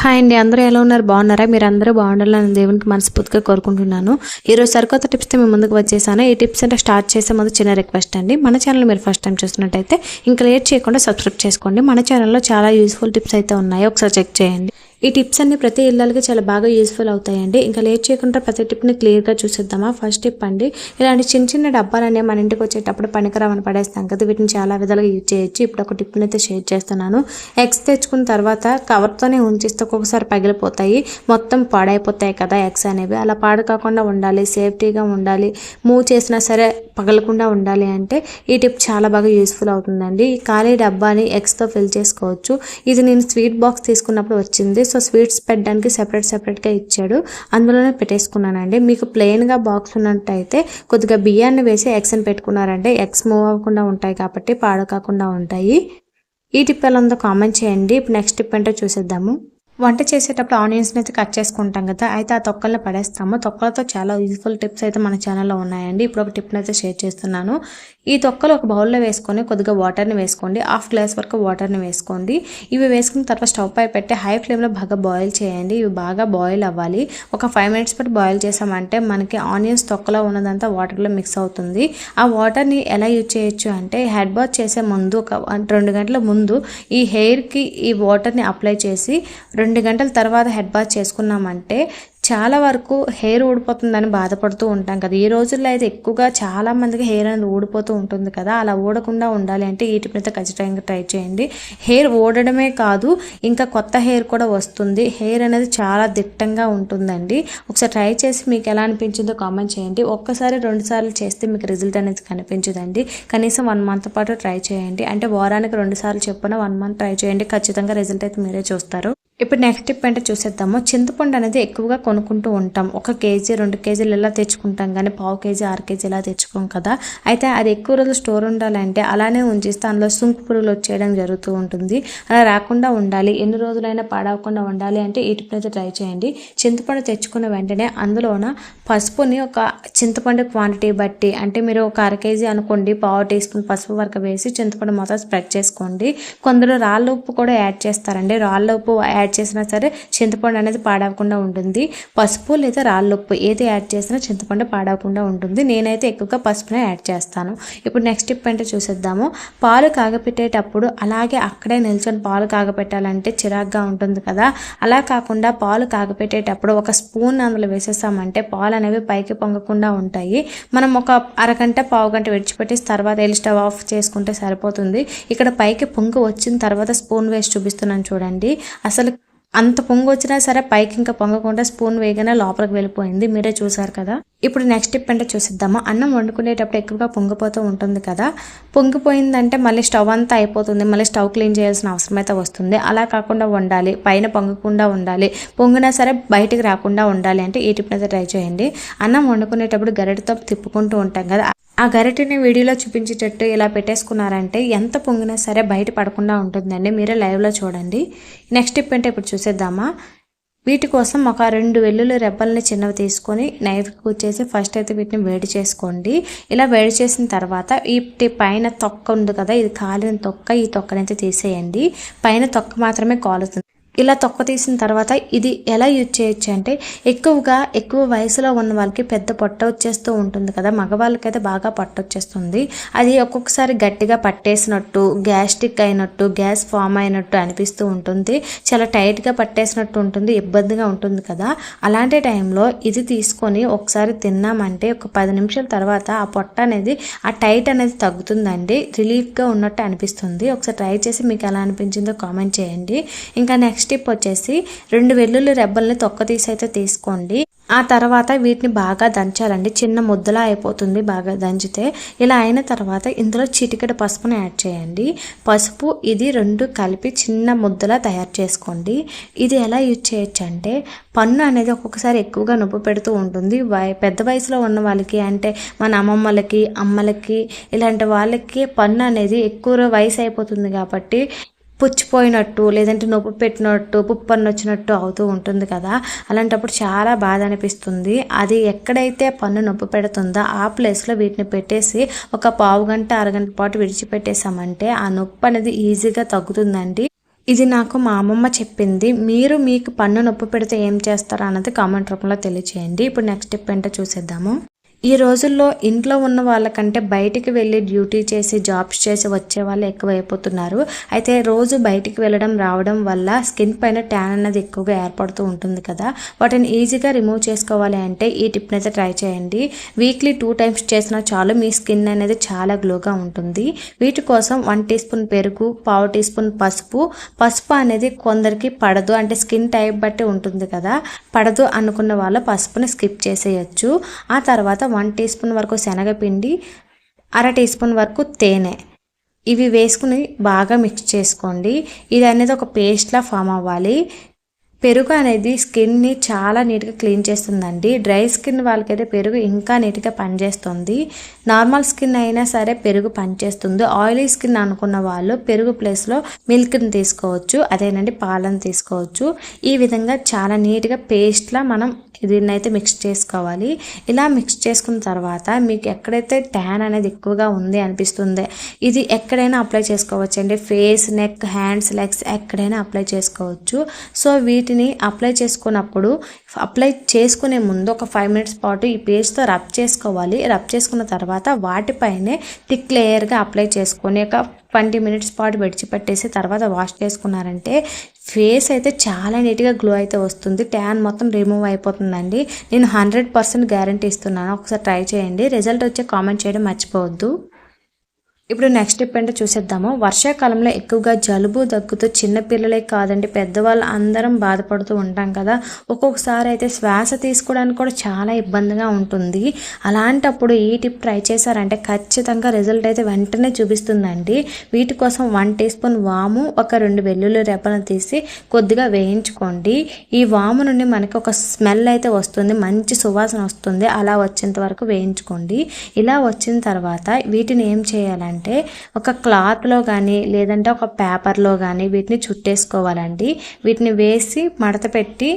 Hi అండి అందరూ ఎలా ఉన్నారు? బాగున్నారా? మీరు అందరూ బాగుండాలని దేవునికి మనస్ఫూర్తిగా కోరుకుంటున్నాను. ఈరోజు సరికొత్త టిప్స్తో మేము ముందుకు వచ్చేసాను. ఈ టిప్స్ అంటే స్టార్ట్ చేసే ముందు చిన్న రిక్వెస్ట్ అండి. మన ఛానల్ మీరు ఫస్ట్ టైం చూస్తున్నట్టయితే ఇంకా లేట్ చేయకుండా సబ్స్క్రైబ్ చేసుకోండి. మన ఛానల్లో చాలా యూస్ఫుల్ టిప్స్ అయితే ఉన్నాయి. ఒకసారి చెక్ చేయండి. ఈ టిప్స్ అన్ని ప్రతి ఇళ్ళకి చాలా బాగా యూస్ఫుల్ అవుతాయండి. ఇంకా లేట్ చేయకుండా ప్రతి టిప్ని క్లియర్గా చూసేద్దామా? ఫస్ట్ టిప్ అండి ఇలాంటి చిన్న చిన్న డబ్బాలనే మన ఇంటికి వచ్చేటప్పుడు పనికిరామని పడేస్తాం కదా వీటిని చాలా విధాలుగా యూజ్ చేయొచ్చు. ఇప్పుడు ఒక టిప్ని అయితే షేర్ చేస్తున్నాను. ఎగ్స్ తెచ్చుకున్న తర్వాత కవర్తోనే ఉంచిస్తే ఒక్కొక్కసారి పగిలిపోతాయి. మొత్తం పాడైపోతాయి కదా ఎగ్స్ అనేవి. అలా పాడు కాకుండా ఉండాలి సేఫ్టీగా ఉండాలి. మూవ్ చేసినా సరే పగలకుండా ఉండాలి అంటే ఈ టిప్ చాలా బాగా యూస్ఫుల్ అవుతుందండి. ఈ ఖాళీ డబ్బాని ఎగ్స్తో ఫిల్ చేసుకోవచ్చు. ఇది నేను స్వీట్ బాక్స్ తీసుకున్నప్పుడు వచ్చింది. సో స్వీట్స్ పెట్టడానికి సెపరేట్ సెపరేట్గా ఇచ్చాడు. అందులోనే పెట్టేసుకున్నానండి. మీకు ప్లెయిన్గా బాక్స్ ఉన్నట్టయితే కొద్దిగా బియ్యాన్ని వేసి ఎగ్స్ని పెట్టుకున్నారంటే ఎగ్స్ మూవ్ అవ్వకుండా ఉంటాయి కాబట్టి పాడు కాకుండా ఉంటాయి. ఈ టిప్ ఎలా ఉందో కామెంట్ చేయండి. ఇప్పుడు నెక్స్ట్ టిప్ అంటే చూసేద్దాము. వంట చేసేటప్పుడు ఆనియన్స్ని అయితే కట్ చేసుకుంటాం కదా అయితే ఆ తొక్కల్ని పడేస్తాము. తొక్కలతో చాలా యూజ్ఫుల్ టిప్స్ అయితే మన ఛానల్లో ఉన్నాయండి. ఇప్పుడు ఒక టిప్ని అయితే షేర్ చేస్తున్నాను. ఈ తొక్కలు ఒక బౌల్లో వేసుకొని కొద్దిగా వాటర్ని వేసుకోండి. హాఫ్ గ్లాస్ వరకు వాటర్ని వేసుకోండి. ఇవి వేసుకున్న తర్వాత స్టవ్ పై పెట్టి హై ఫ్లేమ్లో బాగా బాయిల్ చేయండి. ఇవి బాగా బాయిల్ అవ్వాలి. ఒక ఫైవ్ మినిట్స్ పాటు బాయిల్ చేసామంటే మనకి ఆనియన్స్ తొక్కలో ఉన్నదంతా వాటర్లో మిక్స్ అవుతుంది. ఆ వాటర్ని ఎలా యూజ్ చేయొచ్చు అంటే హెడ్ బాత్ చేసే ముందు ఒక రెండు గంటల ముందు ఈ హెయిర్కి ఈ వాటర్ని అప్లై చేసి రెండు రెండు గంటల తర్వాత హెడ్ బాత్ చేసుకున్నామంటే చాలా వరకు హెయిర్ ఊడిపోతుందని బాధపడుతూ ఉంటాం కదా. ఈ రోజుల్లో అయితే ఎక్కువగా చాలా మందికి హెయిర్ అనేది ఊడిపోతూ ఉంటుంది కదా. అలా ఊడకుండా ఉండాలి అంటే ఈ టిప్ అయితే ఖచ్చితంగా ట్రై చేయండి. హెయిర్ ఊడడమే కాదు ఇంకా కొత్త హెయిర్ కూడా వస్తుంది. హెయిర్ అనేది చాలా దిట్టంగా ఉంటుందండి. ఒకసారి ట్రై చేసి మీకు ఎలా అనిపించిందో కామెంట్ చేయండి. ఒక్కసారి రెండు సార్లు చేస్తే మీకు రిజల్ట్ అనేది కనిపించదండి. కనీసం వన్ మంత్ పాటు ట్రై చేయండి. అంటే వారానికి రెండు సార్లు చెప్పున వన్ మంత్ ట్రై చేయండి. ఖచ్చితంగా రిజల్ట్ అయితే మీరే చూస్తారు. ఇప్పుడు నెక్స్ట్ టిప్ అంటే చూసేద్దాము. చింతపండు అనేది ఎక్కువగా కొనుక్కుంటూ ఉంటాం. ఒక కేజీ రెండు కేజీలు ఇలా తెచ్చుకుంటాం కానీ పావు కేజీ ఆరు కేజీ ఇలా తెచ్చుకోం కదా. అయితే అది ఎక్కువ రోజులు స్టోర్ ఉండాలంటే అలానే ఉంచిస్తే అందులో సుంకు పురుగులు వచ్చేయడం జరుగుతూ ఉంటుంది. అలా రాకుండా ఉండాలి. ఎన్ని రోజులైనా పాడవకుండా ఉండాలి అంటే ఈ టిప్ అయితే ట్రై చేయండి. చింతపండు తెచ్చుకున్న వెంటనే అందులోన పసుపుని ఒక చింతపండు క్వాంటిటీ బట్టి అంటే మీరు ఒక అర కేజీ అనుకోండి పావు టీ స్పూన్ పసుపు వరకు వేసి చింతపండు మొత్తం స్ప్రెడ్ చేసుకోండి. కొందరు రాళ్ళ ఉప్పు కూడా యాడ్ చేస్తారండి. రాళ్ళ ఉప్పు యాడ్ యాడ్ చేసినా సరే చింతపండు అనేది పాడవకుండా ఉంటుంది. పసుపు లేదా రాళ్ళుప్పు ఏది యాడ్ చేసినా చింతపండు పాడవకుండా ఉంటుంది. నేనైతే ఎక్కువగా పసుపునే యాడ్ చేస్తాను. ఇప్పుడు నెక్స్ట్ టిప్ అంటే చూసేద్దాము. పాలు కాగపెట్టేటప్పుడు అలాగే అక్కడే నిల్చొని పాలు కాగపెట్టాలంటే చిరాగ్గా ఉంటుంది కదా. అలా కాకుండా పాలు కాగపెట్టేటప్పుడు ఒక స్పూన్ అందులో వేసేసామంటే పాలు అనేవి పైకి పొంగకుండా ఉంటాయి. మనం ఒక అరగంట పావు గంట విడిచిపెట్టేసి తర్వాత ఎల్ స్టవ్ ఆఫ్ చేసుకుంటే సరిపోతుంది. ఇక్కడ పైకి పొంగు వచ్చిన తర్వాత స్పూన్ వేసి చూపిస్తున్నాను చూడండి. అసలు అంత పొంగు వచ్చినా సరే పైకి ఇంకా పొంగకుండా స్పూన్ వేయగానే లోపలికి వెళ్ళిపోయింది. మీరే చూసారు కదా. ఇప్పుడు నెక్స్ట్ టిప్ అంటే చూసిద్దామా. అన్నం వండుకునేటప్పుడు ఎక్కువగా పొంగిపోతూ ఉంటుంది కదా. పొంగిపోయిందంటే మళ్ళీ స్టవ్ అంతా అయిపోతుంది. మళ్ళీ స్టవ్ క్లీన్ చేయాల్సిన అవసరం అయితే వస్తుంది. అలా కాకుండా వండాలి. పైన పొంగకుండా ఉండాలి. పొంగినా సరే బయటికి రాకుండా ఉండాలి అంటే ఈ టిప్ అయితే ట్రై చేయండి. అన్నం వండుకునేటప్పుడు గరిటతో తిప్పుకుంటూ ఉంటాం కదా. ఆ గరిటెని వీడియోలో చూపించేటట్టు ఇలా పెట్టేసుకున్నారంటే ఎంత పొంగినా సరే బయట పడకుండా ఉంటుందండి. మీరే లైవ్లో చూడండి. నెక్స్ట్ టిప్ అంటే ఇప్పుడు చూసేద్దామా? వీటి కోసం ఒక రెండు వెల్లుల్లి రెబ్బల్ని చిన్నవి తీసుకొని నైఫ్ కూర్చేసి ఫస్ట్ అయితే వీటిని వేడి చేసుకోండి. ఇలా వేడి చేసిన తర్వాత ఈ పైన తొక్క ఉంది కదా ఇది కాలిన తొక్క ఈ తొక్కనైతే తీసేయండి. పైన తొక్క మాత్రమే కాలుతుంది. ఇలా తొక్క తీసిన తర్వాత ఇది ఎలా యూజ్ చేయొచ్చు అంటే ఎక్కువగా ఎక్కువ వయసులో ఉన్న వాళ్ళకి పెద్ద పొట్ట వచ్చేస్తూ ఉంటుంది కదా మగవాళ్ళకైతే బాగా పొట్ట వచ్చేస్తుంది. అది ఒక్కొక్కసారి గట్టిగా పట్టేసినట్టు గ్యాస్ట్రిక్ అయినట్టు గ్యాస్ ఫామ్ అయినట్టు అనిపిస్తూ ఉంటుంది. చాలా టైట్గా పట్టేసినట్టు ఉంటుంది ఇబ్బందిగా ఉంటుంది కదా. అలాంటి టైంలో ఇది తీసుకొని ఒకసారి తిన్నామంటే ఒక పది నిమిషాల తర్వాత ఆ పొట్ట అనేది ఆ టైట్ అనేది తగ్గుతుందండి. రిలీఫ్గా ఉన్నట్టు అనిపిస్తుంది. ఒకసారి ట్రై చేసి మీకు ఎలా అనిపించిందో కామెంట్ చేయండి. ఇంకా నెక్స్ట్ టిప్ వచ్చేసి రెండు వెల్లుల్లి రెబ్బల్ని తొక్క తీసి అయితే తీసుకోండి. ఆ తర్వాత వీటిని బాగా దంచాలండి. చిన్న ముద్దలా అయిపోతుంది బాగా దంచితే. ఇలా అయిన తర్వాత ఇందులో చిటికెడు పసుపుని యాడ్ చేయండి. పసుపు ఇది రెండు కలిపి చిన్న ముద్దలా తయారు చేసుకోండి. ఇది ఎలా యూజ్ చేయొచ్చు అంటే పన్ను అనేది ఒక్కొక్కసారి ఎక్కువగా నొప్పి పెడుతూ ఉంటుంది. పెద్ద వయసులో ఉన్న వాళ్ళకి అంటే మన అమ్మమ్మలకి అమ్మలకి ఇలాంటి వాళ్ళకి పన్ను అనేది ఎక్కువ వయసు అయిపోతుంది కాబట్టి పుచ్చిపోయినట్టు లేదంటే నొప్పి పెట్టినట్టు పుప్పన్న వచ్చినట్టు అవుతూ ఉంటుంది కదా. అలాంటప్పుడు చాలా బాధ అనిపిస్తుంది. అది ఎక్కడైతే పన్ను నొప్పి పెడుతుందో ఆ ప్లేస్లో వీటిని పెట్టేసి ఒక పావు గంట అరగంట పాటు విడిచిపెట్టేసామంటే ఆ నొప్పి అనేది ఈజీగా తగ్గుతుందండి. ఇది నాకు మా అమ్మమ్మ చెప్పింది. మీరు మీకు పన్ను నొప్పి పెడితే ఏం చేస్తారా అన్నది కామెంట్ రూపంలో తెలియచేయండి. ఇప్పుడు నెక్స్ట్ స్టెప్ ఏంటో చూసేద్దాము. ఈ రోజుల్లో ఇంట్లో ఉన్న వాళ్ళకంటే బయటికి వెళ్ళి డ్యూటీ చేసి జాబ్స్ చేసి వచ్చే వాళ్ళు ఎక్కువైపోతున్నారు. అయితే రోజు బయటికి వెళ్ళడం రావడం వల్ల స్కిన్ పైన ట్యాన్ అనేది ఎక్కువగా ఏర్పడుతూ ఉంటుంది కదా. వాటిని ఈజీగా రిమూవ్ చేసుకోవాలి అంటే ఈ టిప్ని అయితే ట్రై చేయండి. వీక్లీ టూ టైమ్స్ చేసినా చాలు మీ స్కిన్ అనేది చాలా గ్లోగా ఉంటుంది. వీటి కోసం వన్ టీ స్పూన్ పెరుగు పావు టీ స్పూన్ పసుపు. పసుపు అనేది కొందరికి పడదు అంటే స్కిన్ టైప్ బట్టి ఉంటుంది కదా. పడదు అనుకున్న వాళ్ళు పసుపుని స్కిప్ చేసేయచ్చు. ఆ తర్వాత వన్ టీ స్పూన్ వరకు శనగపిండి అర టీ స్పూన్ వరకు తేనె. ఇవి వేసుకుని బాగా మిక్స్ చేసుకోండి. ఇది అనేది ఒక పేస్ట్లా ఫామ్ అవ్వాలి. పెరుగు అనేది స్కిన్ని చాలా నీట్గా క్లీన్ చేస్తుందండి. డ్రై స్కిన్ వాళ్ళకైతే పెరుగు ఇంకా నీట్గా పనిచేస్తుంది. నార్మల్ స్కిన్ అయినా సరే పెరుగు పనిచేస్తుంది. ఆయిలీ స్కిన్ అనుకున్న వాళ్ళు పెరుగు ప్లేస్లో మిల్క్ని తీసుకోవచ్చు. అదేనండి పాలను తీసుకోవచ్చు. ఈ విధంగా చాలా నీట్గా పేస్ట్లా మనం దీన్ని అయితే మిక్స్ చేసుకోవాలి. ఇలా మిక్స్ చేసుకున్న తర్వాత మీకు ఎక్కడైతే ట్యాన్ అనేది ఎక్కువగా ఉంది అనిపిస్తుంది ఇది ఎక్కడైనా అప్లై చేసుకోవచ్చు అండి ఫేస్ నెక్ హ్యాండ్స్ లెగ్స్ ఎక్కడైనా అప్లై చేసుకోవచ్చు. సో వీటిని అప్లై చేసుకున్నప్పుడు అప్లై చేసుకునే ముందు ఒక ఫైవ్ మినిట్స్ పాటు ఈ పేస్ట్తో రబ్ చేసుకోవాలి. రబ్ చేసుకున్న తర్వాత వాటిపైనే థిక్ లేయర్గా అప్లై చేసుకొని ఒక ట్వంటీ మినిట్స్ పాటు విడిచిపెట్టేసి తర్వాత వాష్ చేసుకున్నారంటే ఫేస్ అయితే చాలా నీట్గా గ్లో అయితే వస్తుంది. ట్యాన్ మొత్తం రిమూవ్ అయిపోతుందండి. నేను హండ్రెడ్ పర్సెంట్ గ్యారంటీ ఇస్తున్నాను. ఒకసారి ట్రై చేయండి. రిజల్ట్ వచ్చే కామెంట్ చేయడం మర్చిపోవద్దు. ఇప్పుడు నెక్స్ట్ స్టెప్ ఏంటో చూసేద్దాము. వర్షాకాలంలో ఎక్కువగా జలుబు దగ్గుతో చిన్నపిల్లలే కాదండి. పెద్దవాళ్ళు అందరం బాధపడుతూ ఉంటాం కదా. ఒక్కొక్కసారి అయితే శ్వాస తీసుకోవడానికి కూడా చాలా ఇబ్బందిగా ఉంటుంది. అలాంటప్పుడు ఈ టిప్ ట్రై చేశారంటే ఖచ్చితంగా రిజల్ట్ అయితే వెంటనే చూపిస్తుందండి. వీటి కోసం వన్ టీ స్పూన్ వాము ఒక రెండు వెల్లుల్లి రెప్పలను తీసి కొద్దిగా వేయించుకోండి. ఈ వాము నుండి మనకి ఒక స్మెల్ అయితే వస్తుంది మంచి సువాసన వస్తుంది. అలా వచ్చేంత వరకు వేయించుకోండి. ఇలా వచ్చిన తర్వాత వీటిని ఏం చేయాలంటే అంటే ఒక క్లాత్లో కానీ లేదంటే ఒక పేపర్లో కానీ వీటిని చుట్టేసుకోవాలండి. వీటిని వేసి మడత పెట్టి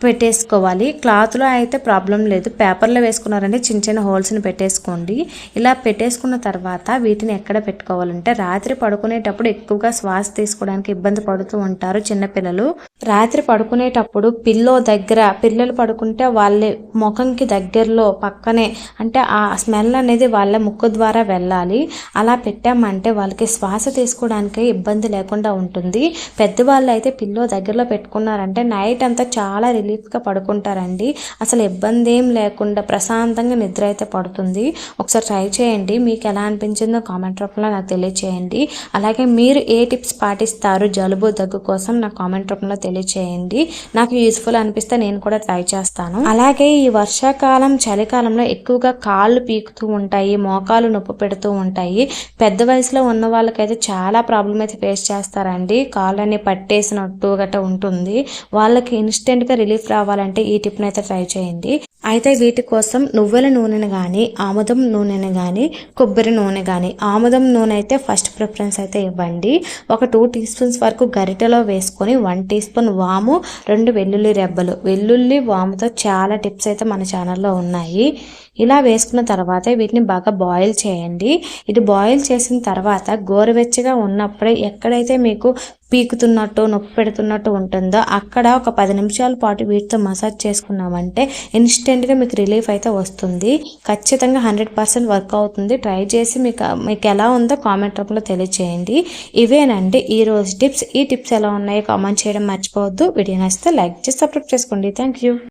పెట్టేసుకోవాలి. క్లాత్లో అయితే ప్రాబ్లం లేదు. పేపర్లో వేసుకున్నారంటే చిన్న చిన్న హోల్స్ని పెట్టేసుకోండి. ఇలా పెట్టేసుకున్న తర్వాత వీటిని ఎక్కడ పెట్టుకోవాలంటే రాత్రి పడుకునేటప్పుడు ఎక్కువగా శ్వాస తీసుకోవడానికి ఇబ్బంది పడుతూ ఉంటారు చిన్నపిల్లలు రాత్రి పడుకునేటప్పుడు పిల్లో దగ్గర పిల్లలు పడుకుంటే వాళ్ళ ముఖంకి దగ్గరలో పక్కనే అంటే ఆ స్మెల్ అనేది వాళ్ళ ముక్కు ద్వారా వెళ్ళాలి. అలా పెట్టామంటే వాళ్ళకి శ్వాస తీసుకోవడానికి ఇబ్బంది లేకుండా ఉంటుంది. పెద్దవాళ్ళు అయితే పిల్లో దగ్గరలో పెట్టుకున్నారంటే నైట్ అంతా చాలా రిలీఫ్గా పడుకుంటారండి. అసలు ఇబ్బంది ఏం లేకుండా ప్రశాంతంగా నిద్ర అయితే పడుతుంది. ఒకసారి ట్రై చేయండి. మీకు ఎలా అనిపించిందో కామెంట్ రూపంలో నాకు తెలియచేయండి. అలాగే మీరు ఏ టిప్స్ పాటిస్తారు? జలుబు దగ్గు కోసం నా కామెంట్ రూపంలో తెలియచేయండి. నాకు యూస్ఫుల్ అనిపిస్తే నేను కూడా ట్రై చేస్తాను. అలాగే ఈ వర్షాకాలం చలికాలంలో ఎక్కువగా కాళ్ళు పీకుతూ ఉంటాయి మోకాలు నొప్పి పెడుతూ ఉంటాయి. పెద్ద వయసులో ఉన్న వాళ్ళకైతే చాలా ప్రాబ్లం అయితే ఫేస్ చేస్తారండి. కాళ్ళని పట్టేసినట్టు గట్రా ఉంటుంది. వాళ్ళకి ఇన్స్టెంట్గా రిలీఫ్ రిలీఫ్ రావాలంటే ఈ టిప్ని అయితే ట్రై చేయండి. అయితే వీటి కోసం నువ్వుల నూనెను కానీ ఆముదం నూనెను కానీ కొబ్బరి నూనె కానీ ఆముదం నూనె అయితే ఫస్ట్ ప్రిఫరెన్స్ అయితే ఇవ్వండి. ఒక టూ టీ స్పూన్స్ వరకు గరిటెలో వేసుకొని వన్ టీ స్పూన్ వాము రెండు వెల్లుల్లి రెబ్బలు. వెల్లుల్లి వాముతో చాలా టిప్స్ అయితే మన ఛానల్లో ఉన్నాయి. ఇలా వేసుకున్న తర్వాత వీటిని బాగా బాయిల్ చేయండి. ఇది బాయిల్ చేసిన తర్వాత గోరువెచ్చగా ఉన్నప్పుడే ఎక్కడైతే మీకు పీకుతున్నట్టు నొప్పి పెడుతున్నట్టు ఉంటుందో? అక్కడ ఒక పది నిమిషాల పాటు వీటితో మసాజ్ చేసుకున్నామంటే ఇన్స్టెంట్గా మీకు రిలీఫ్ అయితే వస్తుంది. ఖచ్చితంగా హండ్రెడ్ పర్సెంట్ వర్క్ అవుతుంది. ట్రై చేసి మీకు మీకు ఎలా ఉందో కామెంట్ రూపంలో తెలియచేయండి. ఇవేనండి ఈ రోజు టిప్స్. ఈ టిప్స్ ఎలా ఉన్నాయో కామెంట్ చేయడం మర్చిపోవద్దు. వీడియో నచ్చితే లైక్ చేసి సబ్స్క్రైబ్ చేసుకోండి. Thank you